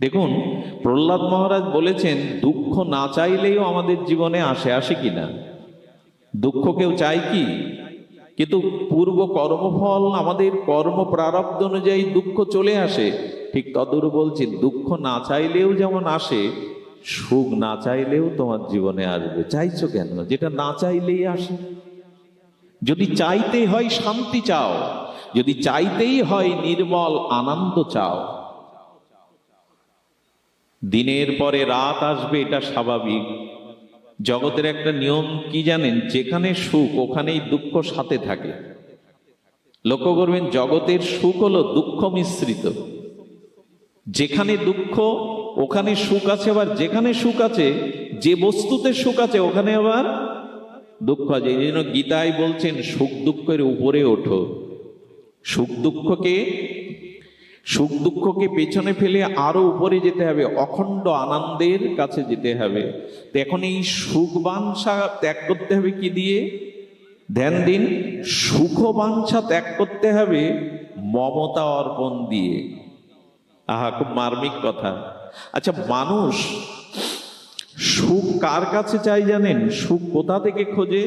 দেখুন, প্রহ্লাদ মহারাজ বলেছেন, দুঃখ না চাইলেও আমাদের জীবনে আসে আসে কিনা দুঃখ কেউ চায় কি? কিন্তু পূর্ব কর্মফল, আমাদের কর্ম প্রারব্ধ অনুযায়ী দুঃখ চলে আসে। ঠিক তদুর বলছি, দুঃখ না চাইলেও যেমন আসে, সুখ না চাইলেও তোমার জীবনে আসবে। চাইছো কেন? যেটা না চাইলেই আসে। যদি চাইতে হয়, শান্তি চাও। যদি চাইতেই হয়, নির্মল আনন্দ চাও। দিনের পরে রাত আসবে, এটা স্বাভাবিক। জগতের একটা নিয়ম কি জানেন? যেখানে সুখ, ওখানেই দুঃখ সাথে থাকে। লক্ষ্য করবেন, জগতের সুখ হলো দুঃখ মিশ্রিত। যেখানে দুঃখ, ওখানে সুখ আছে, আবার যেখানে সুখ আছে, যে বস্তুতে সুখ আছে, ওখানে আবার দুঃখ আছে। এই জন্য গীতায় বলছেন, সুখ দুঃখের উপরে ওঠো। সুখ দুঃখকে সুখ দুঃখকে পেছনে ফেলে আরও উপরে যেতে হবে, অখণ্ড আনন্দের কাছে যেতে হবে। এখন এই সুখ বাঞ্ছা ত্যাগ করতে হবে কি দিয়ে? ধ্যান দিন সুখ বাঞ্ছা ত্যাগ করতে হবে মমতা অর্পণ দিয়ে। আহা, খুব মার্মিক কথা। আচ্ছা মানুষ সুখ কার কাছে চাই জানেন? সুখ কোথা থেকে খোঁজে?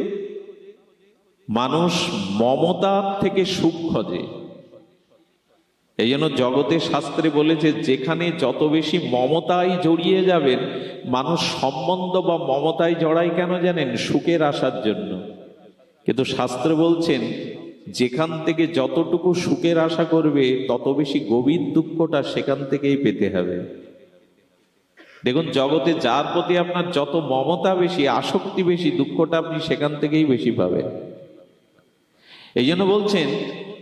মানুষ মমতার থেকে সুখ খোঁজে। এই জন্য জগতের শাস্ত্রে বলেছে, যেখানে যত বেশি মমতায় জড়িয়ে যাবেন, মানুষ সম্বন্ধ বা মমতায় জড়াই কেন জানেন? সুখের আসার জন্য। কিন্তু শাস্ত্র বলছেন, যেখান থেকে যতটুকু সুখের আশা করবে, তত বেশি গভীর দুঃখটা সেখান থেকেই পেতে হবে। দেখুন, জগতে যার প্রতি আপনার যত মমতা বেশি, আসক্তি বেশি, দুঃখটা আপনি সেখান থেকেই বেশি পাবেন। এই জন্য বলছেন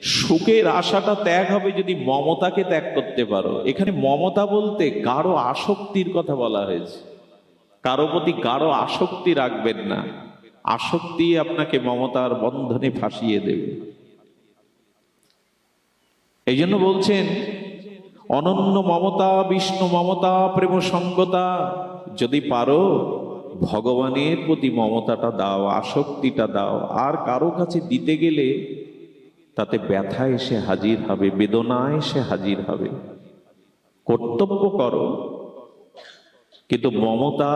সুখের আশাটা ত্যাগ হবে যদি মমতাকে ত্যাগ করতে পারো। এখানে মমতা বলতে গাঢ় আসক্তির কথা বলা হয়েছে। কারও প্রতি গাঢ় আসক্তি রাখবেন না। আসক্তি আপনাকে মমতার বন্ধনে ফাঁসিয়ে দেবে। এই জন্য বলছেন, অনন্য মমতা, বিষ্ণু মমতা, প্রেম সঙ্গতা, যদি পারো, ভগবানের প্রতি মমতাটা দাও, আসক্তিটা দাও। আর কারও কাছে দিতে গেলে তাতে ব্যথা এসে হাজির হবে বেদনা এসে হাজির হবে। কর্তব্য করো, কিন্তু মমতা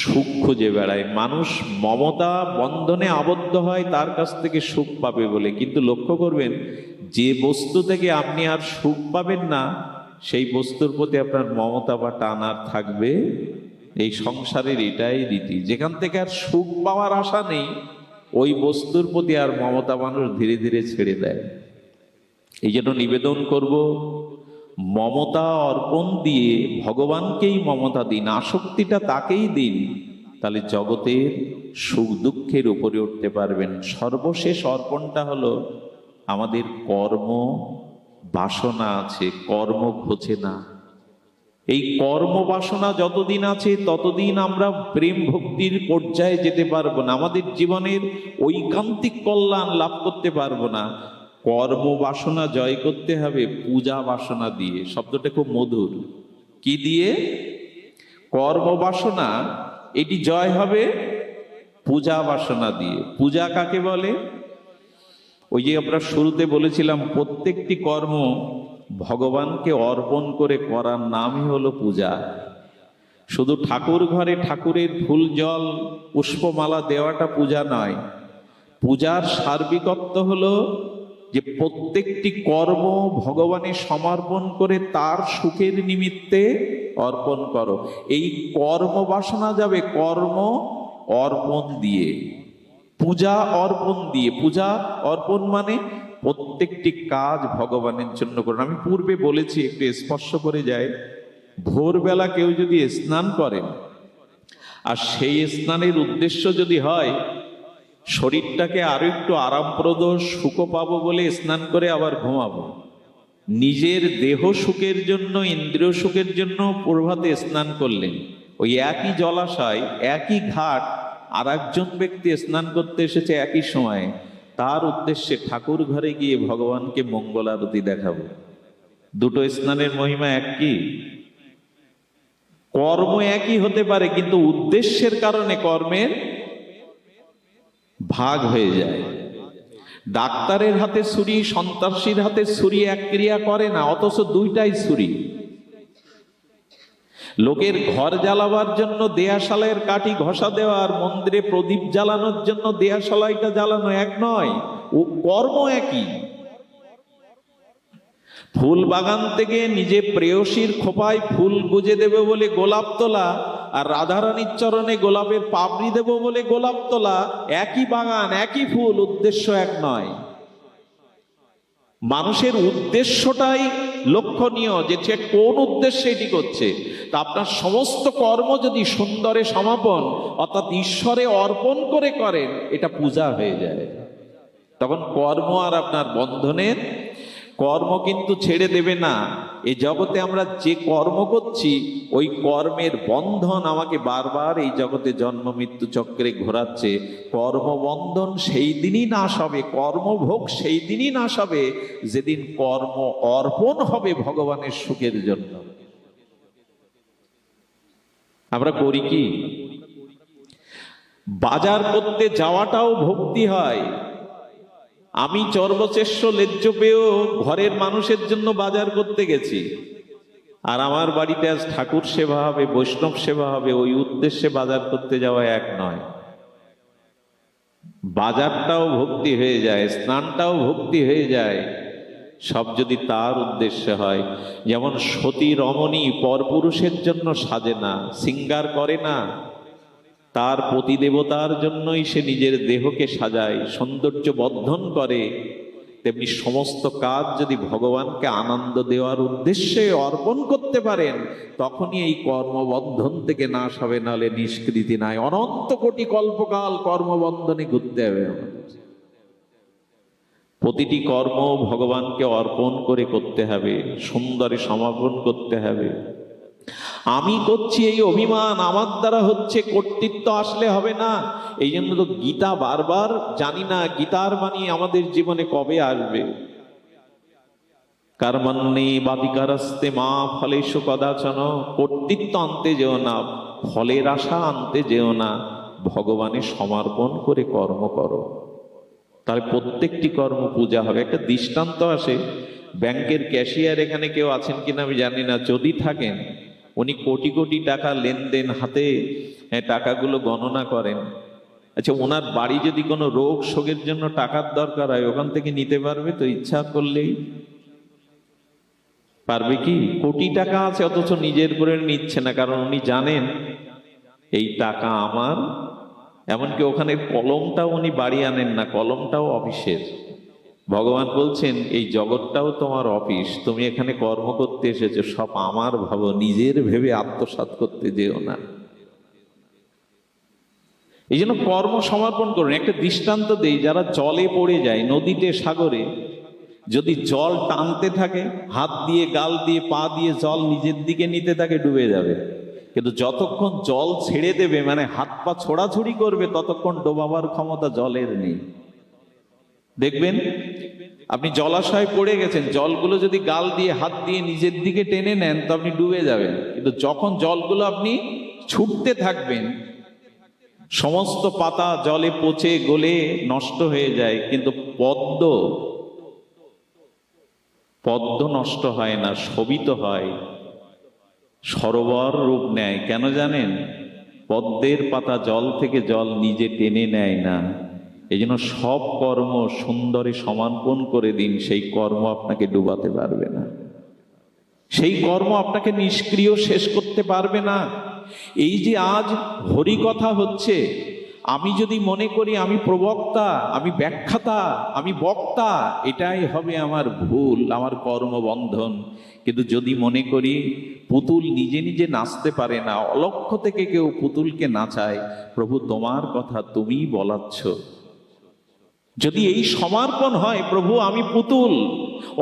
সুখ খুঁজে বেড়ায়। মানুষ মমতা বন্ধনে আবদ্ধ হয়, তার কাছ থেকে সুখ পাবে বলে। কিন্তু লক্ষ্য করবেন, যে বস্তু থেকে আপনি আর সুখ পাবেন না, সেই বস্তুর প্রতি আপনার মমতা বা টান আর থাকবে। এই সংসারের এটাই রীতি। যেখান থেকে আর সুখ পাওয়ার আশা নেই ওই বস্তুর প্রতি আর মমতা মানুষ ধীরে ধীরে ছেড়ে দেয়। এই জন্য নিবেদন করব, মমতা অর্পণ দিয়ে ভগবানকেই মমতা দিন আসক্তিটা তাকেই দিন, তাহলে জগতের সুখ দুঃখের উপরে উঠতে পারবেন। সর্বশেষ অর্পণটা হলো আমাদের কর্ম বাসনা আছে, কর্ম ঘোচে না। এই কর্ম বাসনা যতদিন আছে, ততদিন আমরা প্রেম ভক্তির পর্যায়ে যেতে পারব না। আমাদের জীবনের ঐকান্তিক কল্যাণ লাভ করতে পারব না। কর্ম বাসনা জয় করতে হবে, পূজা বাসনা দিয়ে। শব্দটা খুব মধুর। কি দিয়ে? কর্ম বাসনা এটি জয় হবে পূজা বাসনা দিয়ে। পূজা কাকে বলে? ওই যে আমরা শুরুতে বলেছিলাম, প্রত্যেকটি কর্ম ভগবানকে অর্পণ করে করার নামই হলো পূজা। শুধু ঠাকুর ঘরে ঠাকুরের ফুল, জল, পুষ্পমালা দেওয়াটা পূজা নয়। পূজার সার্বিকত্ব হলো যে প্রত্যেকটি কর্ম ভগবানের সমর্পণ করে তার সুখের নিমিত্তে অর্পণ করো। এই কর্ম বাসনা যাবে কর্ম অর্পণ দিয়ে। পূজা অর্পণ দিয়ে। পূজা অর্পণ মানে প্রত্যেকটি কাজ ভগবানের জন্য করুন। আমি পূর্বে বলেছি, একটু স্পর্শ করে যায়। ভোরবেলা কেউ যদি স্নান করেন আর সেই স্নানের উদ্দেশ্য যদি হয়, শরীরটাকে আরও একটু আরামপ্রদ সুখ পাবো বলে স্নান করে আবার ঘুমাবো। নিজের দেহ সুখের জন্য, ইন্দ্রিয় সুখের জন্য প্রভাতে স্নান করলেন। ওই একই জলাশয়, একই ঘাট আর ব্যক্তি স্নান করতে এসেছে একই সময়ে। তার উদ্দেশ্যে ঠাকুর ঘরে গিয়ে ভগবানকে মঙ্গল আরতি দেখাবো। দুটো স্নানের মহিমা এক কি? কর্ম একই হতে পারে, কিন্তু উদ্দেশ্যের কারণে কর্মের ভাগ হয়ে যায়। ডাক্তারের হাতে ছুরি, সন্ত্রাসীর হাতে ছুরি এক ক্রিয়া করে না, অথচ দুইটাই ছুরি। লোকের ঘর জ্বালাবার জন্য দেয়াশালের কাঠি ঘষা দেওয়া আর মন্দিরে প্রদীপ জ্বালানোর জন্য দেয়াশালাইটা জ্বালানো এক নয়, ও কর্ম একই। ফুল বাগান থেকে নিজে প্রেয়সীর খোপায় ফুল গুজে দেবে বলে গোলাপ তোলা আর রাধারানীর চরণে গোলাপের পাপড়ি দেব বলে গোলাপ তোলা, একই বাগান, একই ফুল, উদ্দেশ্য এক নয়। মানুষের উদ্দেশ্যটাই লক্ষণীয় যে সে কোন উদ্দেশ্যে এটি করছে। তা আপনার সমস্ত কর্ম যদি সুন্দরে সমাপন, অর্থাৎ ঈশ্বরে অর্পণ করে করেন, এটা পূজা হয়ে যায়। তখন কর্ম আর আপনার বন্ধনের কর্ম কিন্তু ছেড়ে দেবে না। এ জগতে আমরা যে কর্ম করছি, ওই কর্মের বন্ধন আমাকে বারবার এই জগতে জন্ম, মৃত্যু চক্রে ঘোরাচ্ছে। কর্মবন্ধন সেই দিনই নাশ হবে, কর্মভোগ সেই দিনই নাশ হবে। যেদিন কর্ম অর্পণ হবে ভগবানের সুখের জন্য। আমরা করি কি? বাজার করতে যাওয়াটাও ভক্তি হয়। আমি চর্বচেষ্য লেজ্জ পেয়েও ঘরের মানুষের জন্য বাজার করতে গেছি। আর আমার বাড়িতে আজ ঠাকুর সেবা হবে, বৈষ্ণব সেবা হবে, ওই উদ্দেশ্যে বাজার করতে যাওয়া এক নয়। বাজারটাও ভক্তি হয়ে যায়, স্নানটাও ভক্তি হয়ে যায়। সব যদি তার উদ্দেশ্যে হয়, যেমন সতী রমণী পরপুরুষের জন্য সাজে না, সিঙ্গার করে না তার প্রতিদেবতার জন্যই সে নিজের দেহকে সাজায় সৌন্দর্য বর্ধন করে। তেমনি সমস্ত কাজ যদি ভগবানকে আনন্দ দেওয়ার উদ্দেশ্যে অর্পণ করতে পারেন, তখনই এই কর্মবন্ধন থেকে নাশ হবে নাহলে নিষ্কৃতি নাই। অনন্ত কোটি কল্পকাল কর্মবন্ধনে ঘুরতে হবে প্রতিটি কর্ম ভগবানকে অর্পণ করে করতে হবে, সুন্দরে সমাপন করতে হবে। আমি করছি এই অভিমান, আমার দ্বারা হচ্ছে কর্তৃত্ব আসলে হবে না। এই জন্য তো গীতা বারবার জানি না গীতার বাণী আমাদের জীবনে কবে আসবে। কারমান্নে বাদিকারাস্তে মা ফলেশু কদাচন, কর্তৃত্ব আনতে যেও না, ফলের আশা আনতে যেও না ভগবানের সমর্পণ করে কর্ম করো। তাহলে প্রত্যেকটি কর্ম পূজা হবে। একটা দৃষ্টান্ত আসে, ব্যাংকের ক্যাশিয়ার এখানে কেউ আছেন কিনা আমি জানি না, যদি থাকেন উনি কোটি কোটি টাকা লেনদেন হাতে হ্যাঁ, টাকাগুলো গণনা করেন। আচ্ছা ওনার বাড়ি যদি কোনো রোগ শোকের জন্য টাকার দরকার হয় ওখান থেকে নিতে পারবে তো ইচ্ছা করলেই? পারবে কি? কোটি টাকা আছে অথচ নিজের করে নিচ্ছে না কারণ উনি জানেন এই টাকা আমার এমনকি ওখানে কলমটাও উনি বাড়ি আনেন না কলমটাও অফিসের। ভগবান বলছেন, এই জগৎটাও তোমার অফিস, তুমি এখানে কর্ম করতে এসেছ, সব আমার ভাবো, নিজের ভেবে আত্মসাৎ করতে যেও না। এই জন্য কর্ম সমর্পণ করুন, একটা দৃষ্টান্ত দেই, যারা জলে পড়ে যায়, নদীতে, সাগরে, যদি জল টানতে থাকে, হাত দিয়ে, গাল দিয়ে, পা দিয়ে জল নিজের দিকে নিতে থাকে, ডুবে যাবে। কিন্তু যতক্ষণ জল ছেড়ে দেবে মানে হাত পা ছোড়াছুড়ি করবে, ততক্ষণ ডোবাবার ক্ষমতা জলের নেই। দেখবেন, আপনি জলাশয় পড়ে গেছেন, জলগুলো যদি গাল দিয়ে, হাত দিয়ে নিজের দিকে টেনে নেন, তো আপনি ডুবে যাবেন। কিন্তু যখন জলগুলো আপনি ছুটতে থাকবেন, সমস্ত পাতা জলে পচে গলে নষ্ট হয়ে যায়, কিন্তু পদ্ম পদ্ম নষ্ট হয় না, শোভিত হয়। সরোবর রূপ নেয়, কেন জানেন? পদ্মের পাতা জল থেকে জল নিজে টেনে নেয় না। এই জন্য সব কর্ম সুন্দরে সমাপন করে দিন, সেই কর্ম আপনাকে ডুবাতে পারবে না। সেই কর্ম আপনাকে নিষ্ক্রিয় শেষ করতে পারবে না। এই যে আজ হরি কথা হচ্ছে, আমি যদি মনে করি আমি প্রবক্তা, আমি ব্যাখ্যাতা, আমি বক্তা, এটাই হবে আমার ভুল, আমার কর্মবন্ধন। কিন্তু যদি মনে করি পুতুল নিজে নিজে নাচতে পারে না অলক্ষ থেকে কেউ পুতুলকে নাচায়, প্রভু তোমার কথা তুমিই বলাচ্ছ। যদি এই সমর্পণ হয়, প্রভু, আমি পুতুল।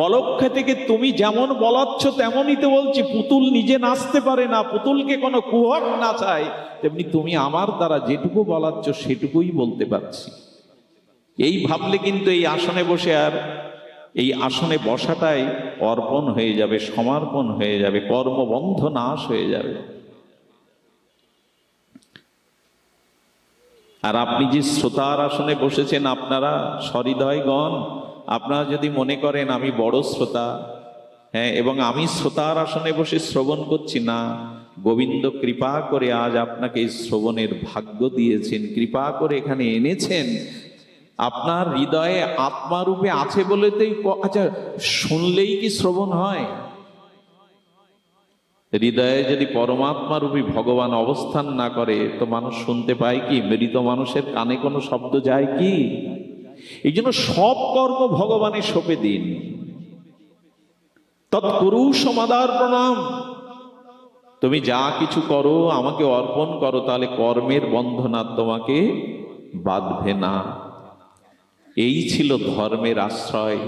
অলক্ষে থেকে তুমি যেমন বলাচ্ছ, তেমনই তো বলছি, পুতুল নিজে নাচতে পারে না, পুতুলকে কোনো কুহক না চায় তেমনি তুমি আমার দ্বারা যেটুকু বলাচ্ছ, সেটুকুই বলতে পারছি। এই ভাবলে কিন্তু এই আসনে বসে আর এই আসনে বসাটাই অর্পণ হয়ে যাবে, সমর্পণ হয়ে যাবে, কর্মবন্ধ নাশ হয়ে যাবে। আর আপনি যে শ্রোতার আসনে বসেছেন, আপনারা সহৃদয়গণ, আপনারা যদি মনে করেন আমি বড় শ্রোতা হ্যাঁ এবং আমি শ্রোতার আসনে বসে শ্রবণ করছি না, গোবিন্দ কৃপা করে আজ আপনাকে শ্রবণের ভাগ্য দিয়েছেন, কৃপা করে এখানে এনেছেন। আপনার হৃদয়ে আত্মারূপে আছে বলে তো এই আচ্ছা শুনলেই কি শ্রবণ হয়? হৃদয়ে যদি পরমাত্মা রূপী ভগবান অবস্থান না করে, তো মানুষ শুনতে পায় কি? মৃত মানুষের কানে কোনো শব্দ যায় কি? এই জন্য সব কর্ম ভগবানের সপে দিন। তৎকুরু সমাদার প্রণাম। তুমি যা কিছু করো, আমাকে অর্পণ করো, তাহলে কর্মের বন্ধনা তোমাকে বাঁধবে না। এই ছিল ধর্মের আশ্রয়।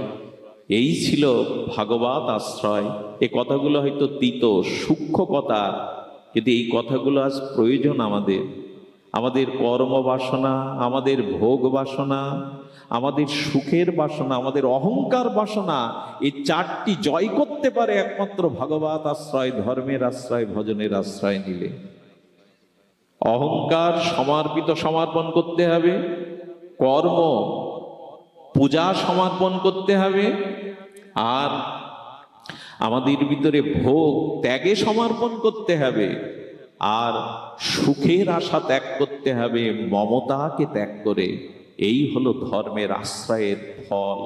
এই ছিল ভাগবত আশ্রয়। এ কথাগুলো হয়তো তিত, সূক্ষ্ম কথা, কিন্তু এই কথাগুলো আজ প্রয়োজন আমাদের। আমাদের কর্ম বাসনা, আমাদের ভোগ বাসনা, আমাদের সুখের বাসনা, আমাদের অহংকার বাসনা, এই চারটি জয় করতে পারে একমাত্র ভাগবত আশ্রয়, ধর্মের আশ্রয়, ভজনের আশ্রয় নিলে। অহংকার সমর্পিত সমর্পণ করতে হবে, কর্ম, পূজা সমর্পণ করতে হবে আর আমাদের ভিতরে ভোগ ত্যাগে সমর্পণ করতে হবে, আর সুখের আশা ত্যাগ করতে হবে, মমতাকে ত্যাগ করে। এই হলো ধর্মের আশ্রয়ের ফল।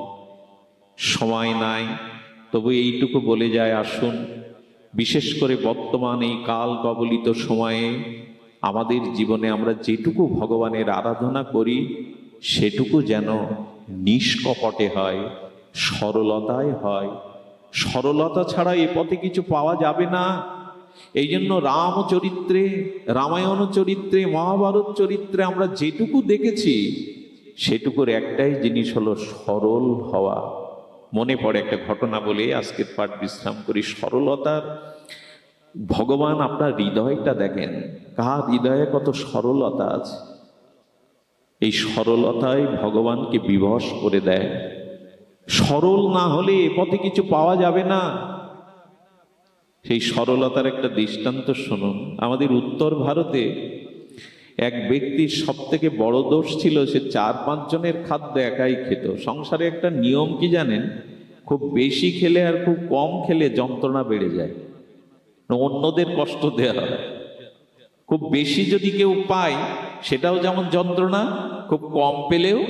সময় নাই, তবু এইটুকু বলে যায়, আসুন। বিশেষ করে বর্তমান এই কাল কবলিত সময়ে আমাদের জীবনে আমরা যেটুকু ভগবানের আরাধনা করি, সেটুকু যেন নিষ্কপটে হয়। সরলতায় হয়। সরলতা ছাড়া এ পথে কিছু পাওয়া যাবে না। এই জন্য রাম চরিত্রে রামায়ণ চরিত্রে, মহাভারত চরিত্রে আমরা যেটুকু দেখেছি, সেটুকুর একটাই জিনিস হলো সরল হওয়া। মনে পড়ে একটা ঘটনা বলে আজকের পাঠ বিশ্রাম করি, সরলতার ভগবান আপনার হৃদয়টা দেখেন। কার হৃদয়ে কত সরলতা আছে? এই সরলতাই ভগবানকে বিবশ করে দেয়। সরল না হলে পথে কিছু পাওয়া যাবে না। সেই সরলতার একটা দৃষ্টান্ত শুনুন। আমাদের উত্তর ভারতে এক ব্যক্তির সব থেকে বড় দোষ ছিল সে চার পাঁচ জনের খাদ্য একাই খেত। সংসারে একটা নিয়ম কি জানেন? খুব বেশি খেলে আর খুব কম খেলে যন্ত্রণা বেড়ে যায়। অন্যদের কষ্ট দেওয়া হয়। খুব বেশি যদি কেউ পায়, সেটাও যেমন যন্ত্রণা, খুব কম পেলেও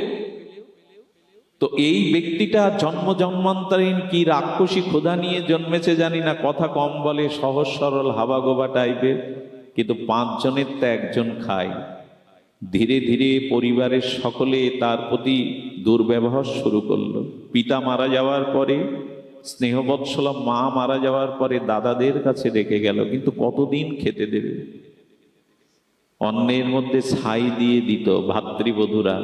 তো এই ব্যক্তিটা জন্ম জন্মান্তরীণ কি রাক্ষসী ক্ষুধা নিয়ে জন্মেছে জানি না, কথা কম বলে সহজ সরল হাবা গোবা টাইপের, কিন্তু পাঁচজনের তো একজন খায় ধীরে ধীরে পরিবারের সকলে তার প্রতি দুর্ব্যবহার শুরু করল। পিতা মারা যাওয়ার পরে স্নেহবৎসলা মা মারা যাওয়ার পরে দাদাদের কাছে রেখে গেল, কিন্তু কতদিন খেতে দেবে? অন্যের মধ্যে ছাই দিয়ে দিত ভাতৃবধূরা।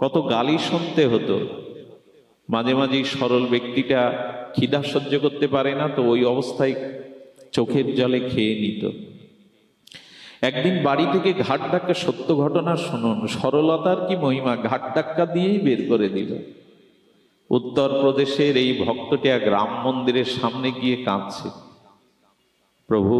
কত গালি শুনতে হতো। মাঝে মাঝে সরল ব্যক্তিটা খিদা সহ্য করতে পারে না, তো ওই অবস্থায় চোখের জলে খেয়ে নিত। একদিন বাড়ি থেকে ঘাট ডাক্কা সত্য ঘটনা শুনুন। সরলতার কি মহিমা? ঘাট ডাক্কা দিয়েই বের করে দিল। উত্তরপ্রদেশের এই ভক্তটি এক রাম মন্দিরের সামনে গিয়ে কাঁদছে। প্রভু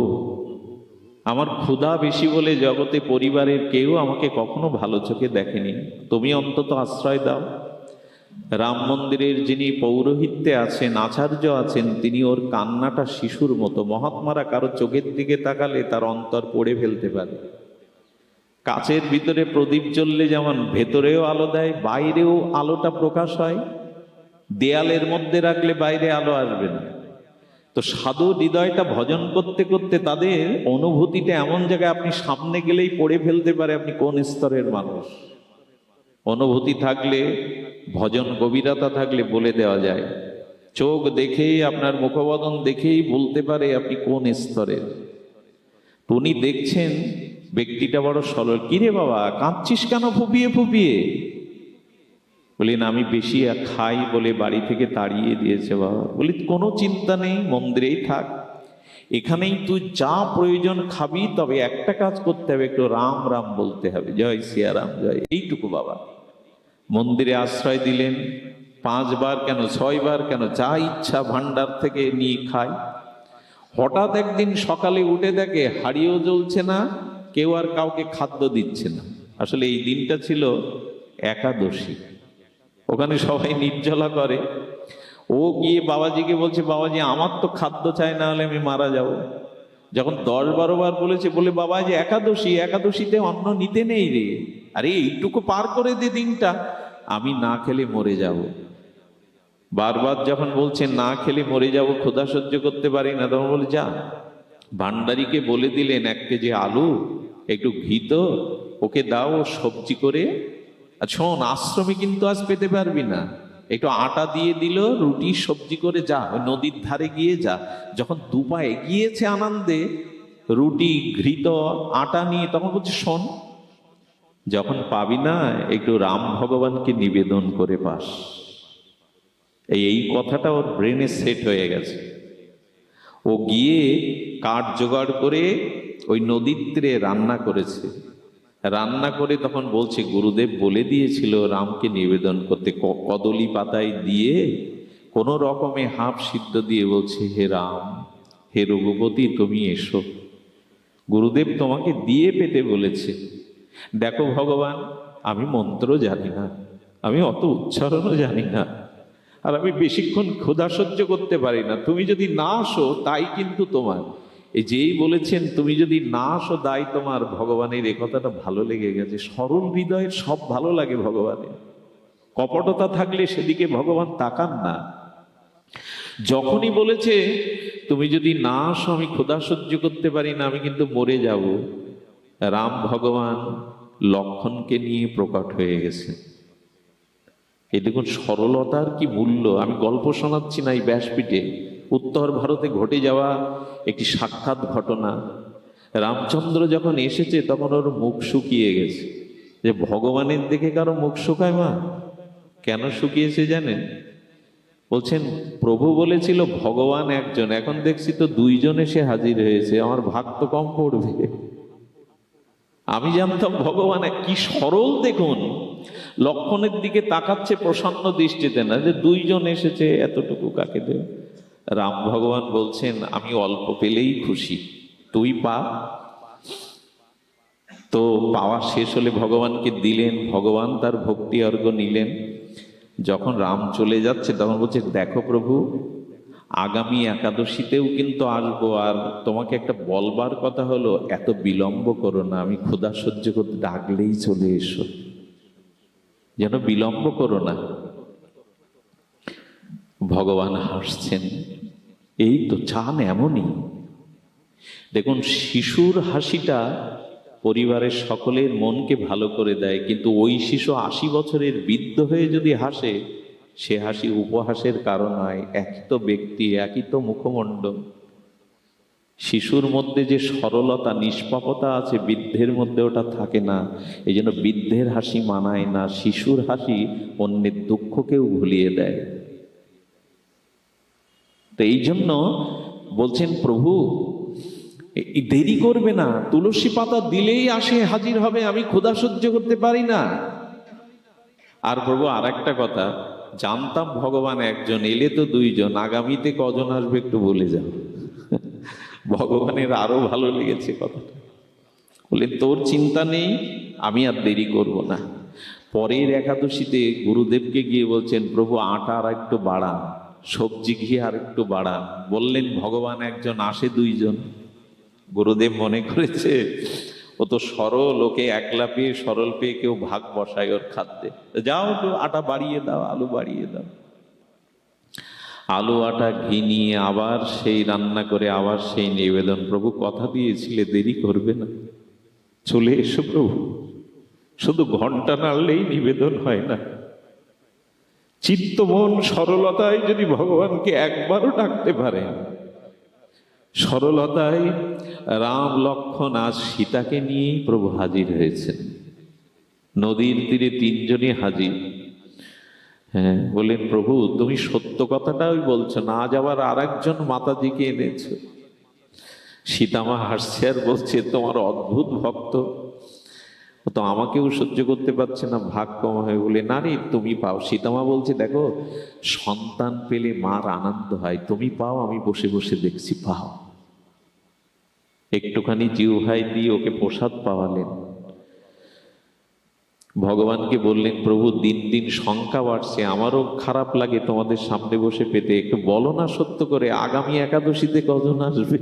আমার ক্ষুধা বেশি বলে জগতে পরিবারের কেউ আমাকে কখনো ভালো চোখে দেখেনি। তুমি অন্তত আশ্রয় দাও। রাম মন্দিরের যিনি পৌরোহিত্যে আছেন, আচার্য আছেন, তিনি ওর কান্নাটা শিশুর মতো। মহাত্মারা কারও চোখের দিকে তাকালে তার অন্তর পড়ে ফেলতে পারে। কাচের ভিতরে প্রদীপ জ্বললে যেমন ভেতরেও আলো দেয়, বাইরেও আলোটা প্রকাশ হয়। দেয়ালের মধ্যে রাখলে বাইরে আলো আসবে না। তো সাধু হৃদয়টা ভজন করতে করতে তাদের অনুভূতিটা এমন জায়গায় আপনি সামনে গেলেই পড়ে ফেলতে পারে আপনি কোন স্তরের মানুষ। অনুভূতি থাকলে, ভজন গভীরতা থাকলে বলে দেওয়া যায়। চোখ দেখেই, আপনার মুখবদন দেখেই বলতে পারে আপনি কোন স্তরের। উনি দেখছেন, ব্যক্তিটা বড় সরল। কিরে বাবা, কাঁদছিস কেন? ফুপিয়ে ফুপিয়ে? বললেন, আমি বেশি খাই বলে বাড়ি থেকে তাড়িয়ে দিয়েছে বাবা। বলি, কোনো চিন্তা নেই, মন্দিরেই থাক। এখানেই তুই যা প্রয়োজন খাবি, তবে একটা কাজ করতে হবে, একটু রাম রাম বলতে হবে। জয় সিয়ারাম, জয়। এইটুকু বাবা। মন্দিরে আশ্রয় দিলেন। পাঁচবার কেন, ছয়বার কেন, যা ইচ্ছা ভান্ডার থেকে নিয়ে খায়। হঠাৎ একদিন সকালে উঠে দেখে হাড়িও জ্বলছে না, কেউ আর কাউকে খাদ্য দিচ্ছে না। আসলে এই দিনটা ছিল একাদশী। ওখানে সবাই নির্জলা করে। ও গিয়ে বাবাজিকে বলছে, বাবাজি, আমার তো খাদ্য চাই, না হলে আমি মারা যাব। যখন দশ বারো বার বলেছে, বলে বাবা যে একাদশী, একাদশীতে অন্ন নিতে নেই রে। আরে, এইটুকু পার করে দে দিনটা। আমি না খেলে মরে যাব। বারবার যখন বলছে, না খেলে মরে যাব, ক্ষুধা সহ্য করতে পারি না, তখন বলে, যা। ভান্ডারিকে বলে দিলেন, এক কেজি আলু, একটু ঘি তো, ওকে দাও, সবজি করে শোন, আশ্রমে কিন্তু আজ পেতে পারবি না। একটু আটা দিয়ে দিল, রুটি, সবজি করে যা, ওই নদীর ধারে গিয়ে যা। যখন দুপা এগিয়েছে আনন্দে, রুটি, ঘৃত, আটা নিয়ে তখন বলছে, শোন, যখন পাবি না, একটু রাম ভগবানকে নিবেদন করে পাস। এই এই কথাটা ওর ব্রেনে সেট হয়ে গেছে। ও গিয়ে কাঠ জোগাড় করে ওই নদীর তীরে রান্না করেছে। রান্না করে তখন বলছে, গুরুদেব বলে দিয়েছিল রামকে নিবেদন করতে কদলি পাতায় দিয়ে কোনো রকমে হাফ সিদ্ধ দিয়ে বলছে, হে রাম, হে রঘুপতি, তুমি এসো। গুরুদেব তোমাকে দিয়ে পেতে বলেছে। দেখো ভগবান, আমি মন্ত্র জানি না, আমি অত উচ্চারণও জানি না, আর আমি বেশিক্ষণ ক্ষুধা সহ্য করতে পারি না। তুমি যদি না আসো, তাই কিন্তু তোমার। এই যেই বলেছেন, তুমি যদি না আসো দায় তোমার ভগবানের। এ কথাটা ভালো লেগে গেছে। সরল হৃদয়ের সব ভালো লাগে ভগবানের। কপটতা থাকলে সেদিকে ভগবান তাকান না। যখনই বলেছে, তুমি যদি না আসো, আমি ক্ষুধা সহ্য করতে পারি না, আমি কিন্তু মরে যাব। রাম ভগবান লক্ষণকে নিয়ে প্রকট হয়ে গেছে। এই দেখুন, সরলতার কি মূল্য? আমি গল্প শোনাচ্ছি না এই ব্যাসপীঠে। উত্তর ভারতে ঘটে যাওয়া একটি সাক্ষাৎ ঘটনা। রামচন্দ্র যখন এসেছে, তখন ওর মুখ শুকিয়ে গেছে। যে ভগবানের দেখে কারও মুখ শুকায় মা? কেন শুকিয়েছে জানেন? বলছেন, প্রভু বলেছিল ভগবান একজন। এখন দেখছি তো দুইজন এসে হাজির হয়েছে। আমার ভাগ তো কম পড়বে। আমি জানতাম, ভগবান কি সরল দেখুন। লক্ষণের দিকে তাকাচ্ছে প্রসন্ন দৃষ্টিতে না, যে দুইজন এসেছে, এতটুকু কাকে দেবে? রাম ভগবান বলছেন, আমি অল্প পেলেই খুশি। তুই পা। তো পাওয়া শেষ হলে ভগবানকে দিলেন। ভগবান তার ভক্তি অর্ঘ নিলেন। যখন রাম চলে যাচ্ছে, তখন বলছে, দেখো প্রভু, আগামী একাদশীতেও কিন্তু আসব। আর তোমাকে একটা বলবার কথা হলো, এত বিলম্ব করো না। আমি ক্ষুধা সহ্য করতে ডাকলেই চলে এসো। যেন বিলম্ব করো না। ভগবান হাসছেন। এই তো চান এমনই। দেখুন, শিশুর হাসিটা পরিবারের সকলের মনকে ভালো করে দেয়, কিন্তু ওই শিশু আশি বছরের বৃদ্ধ হয়ে যদি হাসে, সে হাসি উপহাসের কারণ হয় একই তো ব্যক্তি, একই তো মুখমণ্ডল। শিশুর মধ্যে যে সরলতা, নিষ্পাপতা আছে, বৃদ্ধের মধ্যে ওটা থাকে না। এই জন্য বৃদ্ধের হাসি মানায় না, শিশুর হাসি অন্যের দুঃখকেও ভুলিয়ে দেয়। তো এই জন্য বলছেন, প্রভু দেরি করবে না। তুলসী পাতা দিলেই আসে, হাজির হবে। আমি ক্ষুধা সহ্য করতে পারি না। আর প্রভু আর একটা কথা, জানতাম ভগবান একজন, এলে তো দুইজন। আগামীতে কজন আসবে একটু বলে যাও। ভগবানের আরও ভালো লেগেছে কথাটা। বললেন, তোর চিন্তা নেই, আমি আর দেরি করব না। পরের একাদশীতে গুরুদেবকে গিয়ে বলছেন, প্রভু, আটা আর একটু বাড়ান। সবজি ঘি আর একটু বাড়ান। বললেন, ভগবান একজন আসে দুইজন। গুরুদেব মনে করেছে, ও তো সরল, ওকে একলা পেয়ে, সরল পেয়ে কেউ ভাগ বসায় ওর খাদ্যে। যাও একটু আটা বাড়িয়ে দাও, আলু বাড়িয়ে দাও। আলু, আটা, ঘি নিয়ে আবার সেই রান্না করে, আবার সেই নিবেদন। প্রভু, কথা দিয়েছিলে, দেরি করবে না। চলে এসো প্রভু। শুধু ঘণ্টা নাড়লেই নিবেদন হয় না। চিত্তমন সরলতায় যদি ভগবানকে একবারও ডাকতে পারে, সরলতায় রাম, লক্ষণ আজ সীতাকে নিয়েই প্রভু হাজির হয়েছেন। নদীর তীরে তিনজনই হাজির। হ্যাঁ বললেন, প্রভু, তুমি সত্য কথাটাই বলছো, না আবার আর একজন মাতাজিকে এনেছো। সীতামা হাসছে আর বলছে, তোমার অদ্ভুত ভক্ত। তো আমাকেও সহ্য করতে পারছে না, ভাগ কম হয়ে বলে, না রে, তুমি পাও। সীতামা বলছে, দেখো, সন্তান পেলে মার আনন্দ হয়, তুমি পাও, আমি বসে বসে দেখছি, পাও। একটুখানি জিউ ভাই দিয়ে ওকে প্রসাদ পাওয়ালেন। ভগবানকে বললেন, প্রভু, দিন দিন শঙ্কা বাড়ছে, আমারও খারাপ লাগে তোমাদের সামনে বসে পেতে, একটু বলো না সত্য করে, আগামী একাদশীতে কজন আসবে?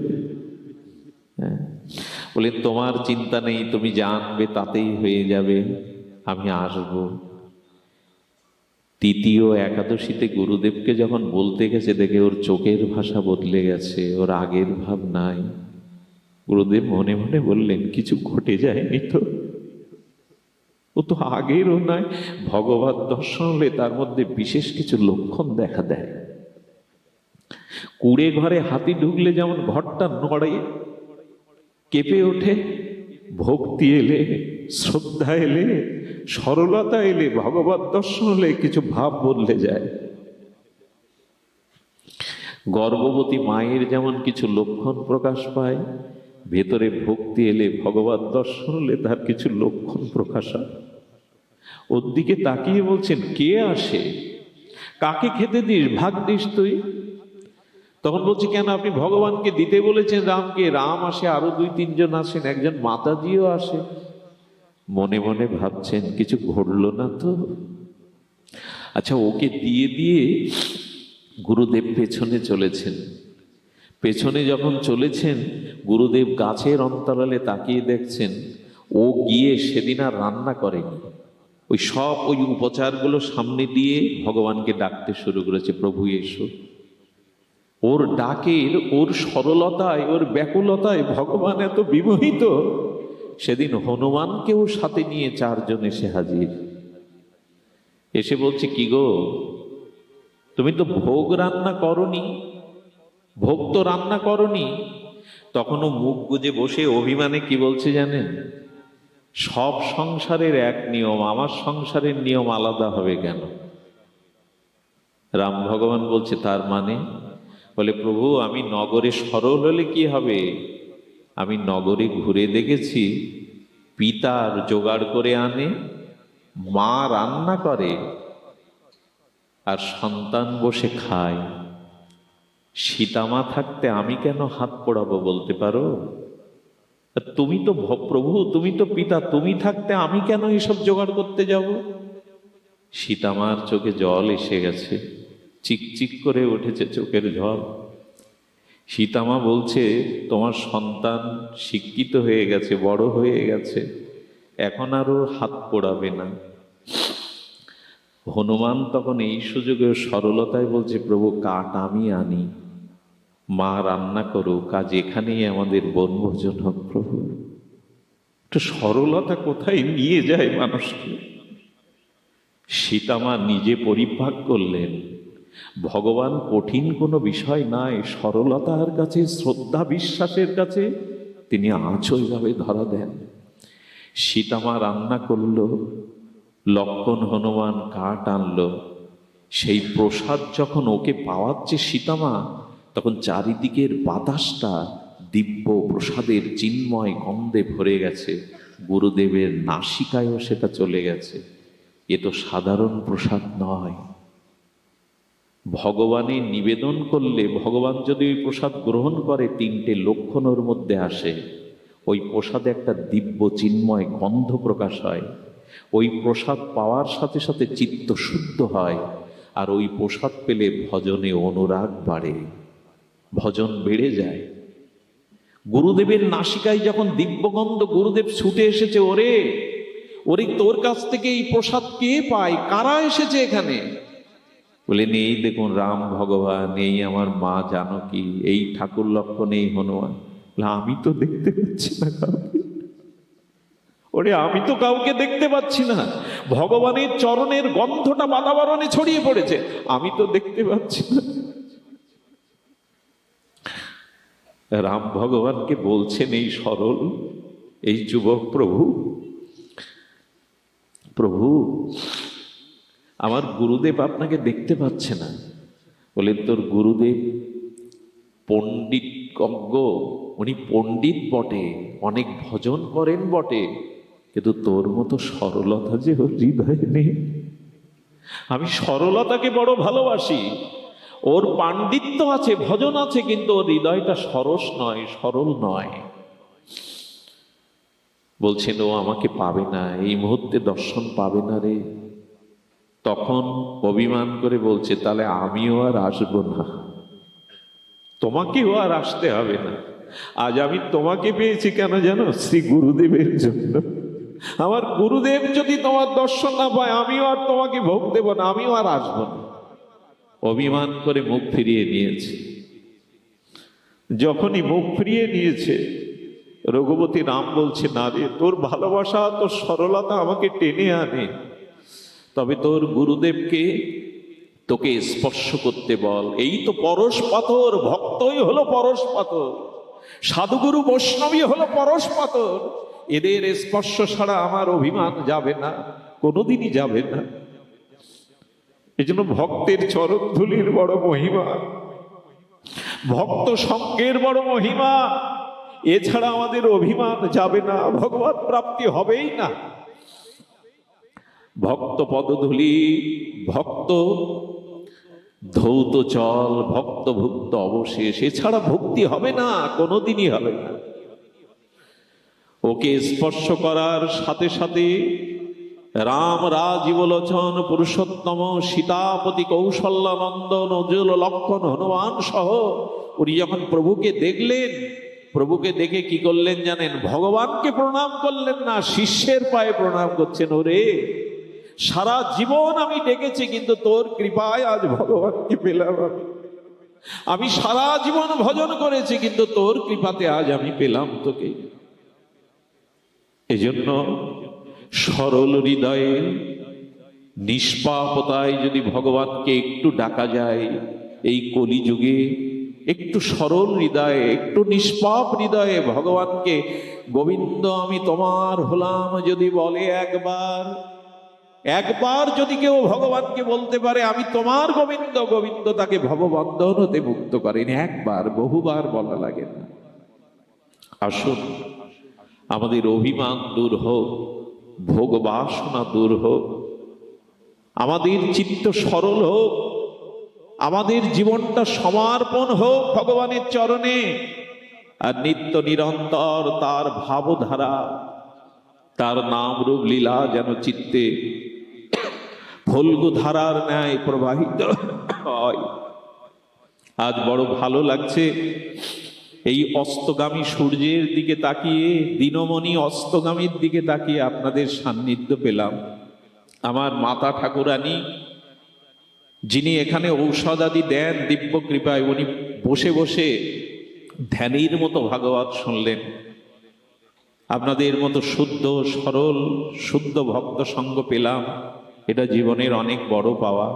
বলে, তোমার চিন্তা নেই, তুমি জানবে, তাতেই হয়ে যাবে, আমি আসব। তৃতীয় একাদশীতে গুরুদেবকে যখন বলতে গেছে, দেখে ওর চোখের ভাষা বদলে গেছে, ওর আগের ভাব নাই। গুরুদেব মনে মনে বললেন, কিছু ঘটে যায়নি তো? ও তো আগেরও নয় ভগবত দর্শন হলে তার মধ্যে বিশেষ কিছু লক্ষণ দেখা দেয়। কুড়ে ঘরে হাতি ঢুকলে যেমন ঘরটা নড়ে কেঁপে ওঠে, ভক্তি এলে, শ্রদ্ধা এলে, সরলতা এলে, ভগবত দর্শন হলে কিছু ভাব বদলে যায়। গর্ভবতী মায়ের যেমন কিছু লক্ষণ প্রকাশ পায়, ভেতরে ভক্তি এলে, ভগবত দর্শন হলে তার কিছু লক্ষণ প্রকাশ হয়। ওর দিকে তাকিয়ে বলছেন, কে আসে? কাকে খেতে দিস? ভাগ দিস তুই? তখন বলছি, কেন আপনি ভগবানকে দিতে বলেছেন রামকে? রাম আসে, আরও দুই, তিনজন আসেন, একজন মাতাজিও আসে। মনে মনে ভাবছেন, কিছু ঘটলো না তো? আচ্ছা ওকে দিয়ে দিয়ে গুরুদেব পেছনে চলেছেন। পেছনে যখন চলেছেন, গুরুদেব গাছের অন্তরালে তাকিয়ে দেখছেন, ও গিয়ে সেদিন আর রান্না করেনি। ওই সব ওই উপচারগুলো সামনে দিয়ে ভগবানকে ডাকতে শুরু করেছে, প্রভু, এসো। ওর ডাকের, ওর সরলতায়, ওর ব্যাকুলতায় ভগবান এত বিমোহিত। সেদিন হনুমানকেও সাথে নিয়ে চারজন এসে হাজির। এসে বলছে, কি গো? তুমি তো ভোগ রান্না করনি। ভোগ তো রান্না করনি। তখনও মুখ গুজে বসে অভিমানে কি বলছে জানেন? সব সংসারের এক নিয়ম, আমার সংসারের নিয়ম আলাদা হবে কেন? রাম ভগবান বলছে, তার মানে বলে, প্রভু, আমি নগরে সরল হলে কি হবে? আমি নগরে ঘুরে দেখেছি পিতার জোগাড় করে আনে, মা রান্না করে আর সন্তান বসে খায়। সীতামা থাকতে আমি কেন হাত পোড়াবো বলতে পারো? তুমি তো প্রভু, তুমি তো পিতা, তুমি থাকতে আমি কেন এসব জোগাড় করতে যাব? সীতামার চোখে জল এসে গেছে। চিকচিক করে উঠেছে চোখের জল। সীতামা বলছে, তোমার সন্তান শিক্ষিত হয়ে গেছে, বড় হয়ে গেছে। এখন আর ওর হাত পোড়াবে না। হনুমান তখন এই সুযোগে সরলতায় বলছে, প্রভু, কাঠ আমি আনি। মা, রান্না করো। কাজ এখানেই আমাদের বনভোজন হোক, প্রভু। একটু সরলতা কোথায় নিয়ে যায় মানুষকে? সীতামা নিজে পরিপাক করলেন। ভগবান কঠিন কোনো বিষয় নাই, সরলতার কাছে, শ্রদ্ধা বিশ্বাসের কাছে তিনি আঁচইভাবে ধরা দেন। সীতামা রান্না করল, লক্ষণ হনুমান কাঠ আনলো। সেই প্রসাদ যখন ওকে পাওয়াচ্ছে সীতামা, তখন চারিদিকের বাতাসটা দিব্য প্রসাদের চিন্ময় গন্ধে ভরে গেছে। গুরুদেবের নাসিকায়ও সেটা চলে গেছে। এ তো সাধারণ প্রসাদ নয়। ভগবানের নিবেদন করলে, ভগবান যদি ওই প্রসাদ গ্রহণ করে, তিনটে লক্ষণ ওর মধ্যে আসে। ওই প্রসাদে একটা দিব্য চিন্ময় গন্ধ প্রকাশ হয়। ওই প্রসাদ পাওয়ার সাথে সাথে চিত্ত শুদ্ধ হয় আর ওই প্রসাদ পেলে ভজনে অনুরাগ বাড়ে। ভজন বেড়ে যায়। গুরুদেবের নাসিকায় যখন দিব্যগন্ধ গুরুদেব ছুটে এসেছে, ওরে ওরে তোর কাছ থেকে এই প্রসাদ কে পায়? কারা এসেছে এখানে? বলে, নেই দেখুন রাম ভগবান এই আমার মা জানকী, এই ঠাকুর লক্ষণ, এই হনুমান। আমি তো দেখতে পাচ্ছি না কাউকে। ওরে, আমি তো কাউকে দেখতে পাচ্ছি না। ভগবানের চরণের গন্ধটা বাতাবরণে ছড়িয়ে পড়েছে। আমি তো দেখতে পাচ্ছি না। রাম ভগবানকে বলছেন, এই সরল, এই যুবক প্রভু প্রভু আমার গুরুদেব আপনাকে দেখতে পাচ্ছে না। বলেন, তোর গুরুদেব পণ্ডিত কজ্ঞ। উনি পণ্ডিত বটে, অনেক ভজন করেন বটে। কিন্তু তোর মতো সরলতা যে ওর হৃদয়ে নেই। আমি সরলতাকে বড় ভালোবাসি। ওর পাণ্ডিত্য আছে, ভজন আছে, কিন্তু ওর হৃদয়টা সরস নয়, সরল নয়। বলছেন, ও আমাকে পাবে না, এই মুহূর্তে দর্শন পাবে না রে। তখন অভিমান করে বলছে, তাহলে আমিও আর আসব না। তোমাকেও আর আসতে হবে না। আজ আমি তোমাকে পেয়েছি কেন জানো? শ্রী গুরুদেবের জন্য। আমার গুরুদেব যদি তোমার দর্শন না পায়, আমিও আর তোমাকে ভোগ দেব না, আমিও আর আসব না। অভিমান করে মুখ ফিরিয়ে নিয়েছে। যখনই মুখ ফিরিয়ে নিয়েছে, রঘুপতি রাম বলছে, না রে, তোর ভালোবাসা, তোর সরলতা আমাকে টেনে আনে। তবে তোর গুরুদেবকে তোকে স্পর্শ করতে বল। এই তো পরশ পাথর, ভক্তই হলো পরশ পাথর। সাধুগুরু বৈষ্ণবী হলো পরশ পাথর। এদের স্পর্শ ছাড়া আমার অভিমান যাবে না, কোনোদিনই যাবে না। এই জন্য ভক্তের চরণ ধুলির বড় মহিমা। ভক্ত সঙ্গের বড় মহিমা। এছাড়া আমাদের অভিমান যাবে না ভগবান প্রাপ্তি হবেই না। ভক্ত পদধূলি ভক্ত ধৌত চল, ভক্ত ভুক্ত অবশেষ। এছাড়া ভক্তি হবে না, কোনোদিনই হবে না। ওকে স্পর্শ করার সাথে সাথে রাম রাজীবলোচন, পুরুষোত্তম, সীতাপতি কৌশল্যানন্দন অজুল লক্ষণ, হনুমান সহ উনি যখন প্রভুকে দেখলেন, প্রভুকে দেখে কি করলেন জানেন? ভগবানকে প্রণাম করলেন না, শিষ্যের পায়ে প্রণাম করছেন, ওরে সারা জীবন আমি ডেকেছি, কিন্তু তোর কৃপায় আজ ভগবানকে পেলাম আমি। আমি সারা জীবন ভজন করেছি, কিন্তু তোর কৃপাতে আজ আমি পেলাম তোকে। এজন্য সরল হৃদয়ে, নিষ্পাপতায় যদি ভগবানকে একটু ডাকা যায়, এই কলিযুগে একটু সরল হৃদয়ে, একটু নিষ্পাপ হৃদয়ে ভগবানকে, গোবিন্দ, আমি তোমার হলাম যদি বলে একবার একবার যদি কেউ ভগবানকে বলতে পারে, আমি তোমার গোবিন্দ গোবিন্দ তাকে ভগবন্ধন হতে মুক্ত করেন। একবার, বহুবার বলা লাগে না। আসুন, আমাদের অভিমান দূর হোক, ভোগ বাসনা দূর হোক, আমাদের চিত্ত সরল হোক, আমাদের জীবনটা সমর্পণ হোক ভগবানের চরণে, আর নিত্য নিরন্তর তার ভাবধারা, তার নাম রূপ লীলা যেন চিত্তে ফল্গু ধারার ন্যায় প্রবাহিত হয়। আজ বড় ভালো লাগছে এই অস্তগামী সূর্যের দিকে তাকিয়ে, দিনমণি অস্তগামীর দিকে তাকিয়ে আপনাদের সান্নিধ্য পেলাম। আমার মাতা ঠাকুরানী, যিনি এখানে ঔষধাদি দেন, দিব্য কৃপায় উনি বসে বসে ধ্যানের মতো ভাগবত শুনলেন। আপনাদের মতো শুদ্ধ, সরল, শুদ্ধ ভক্ত সঙ্গ পেলাম। এটা জীবনের অনেক বড় পাওয়া।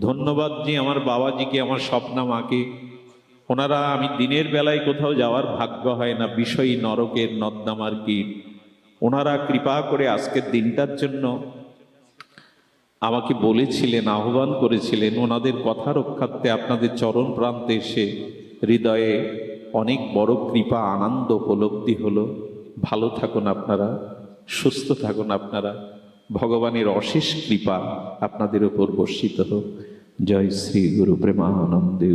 ধন্যবাদ জি আমার বাবাজিকে, আমার স্বপ্না মাকে। ওনারা, আমি দিনের বেলায় কোথাও যাওয়ার ভাগ্য হয় না, বিষয়ী নরকের নদ্দামার কীট। ওনারা কৃপা করে আজকের দিনটার জন্য আমাকে বলেছিলেন, আহ্বান করেছিলেন, ওনাদের কথা রক্ষার্থে আপনাদের চরণ প্রান্তে এসে হৃদয়ে অনেক বড় কৃপা, আনন্দ, উপলব্ধি হলো। ভালো থাকুন আপনারা, সুস্থ থাকুন আপনারা। ভগবানের অশেষ কৃপা আপনাদের উপর বর্ষিত হোক। জয় শ্রী গুরু প্রেমানন্দে